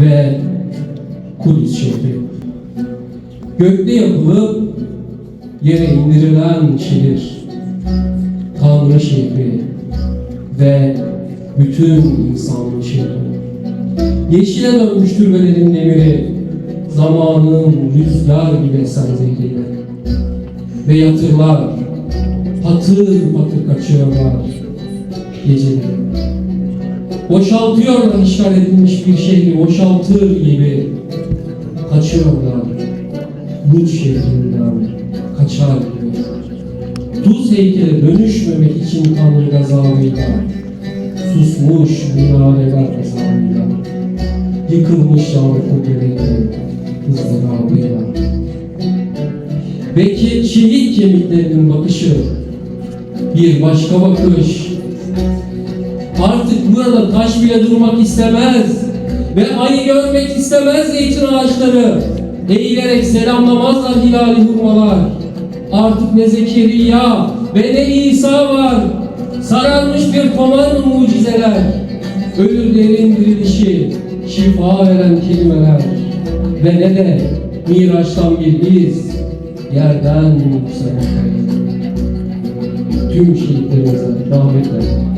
ve Kudüs şehri. Gökte yapılıp yere indirilen şehir, Tanrı şehri ve bütün insanlık şehri. Yeşile dönmüş türbelerin demiri, zamanın rüzgar gibi esen zehriyle. Ve yatırlar, patır patır kaçıyorlar geceleri. Boşaltıyorlar işgal edilmiş bir şehri, boşaltır gibi kaçıyorlar. Lut şehrinden kaçar gibi. Tuz heykele dönüşmemek için Tanrı gazabıyla, susmuş minareler gazabıyla, yıkılmış yağmur kubbeleri ızdırabıyla. Ve ki şehit kemiklerinin bakışı bir başka bakış. Burada taş bile durmak istemez ve ayı görmek istemez zeytin ağaçları. Eğilerek selamlamazlar hilali hurmalar. Artık ne Zekeriya ve ne İsa var. Sararmış bir toman mucizeler. Ölülerin dirilişi, şifa veren kelimeler. Ve ne de Miraç'tan bir iz, yerden kayıt. Tüm şehitlerimize rahmet eylesin.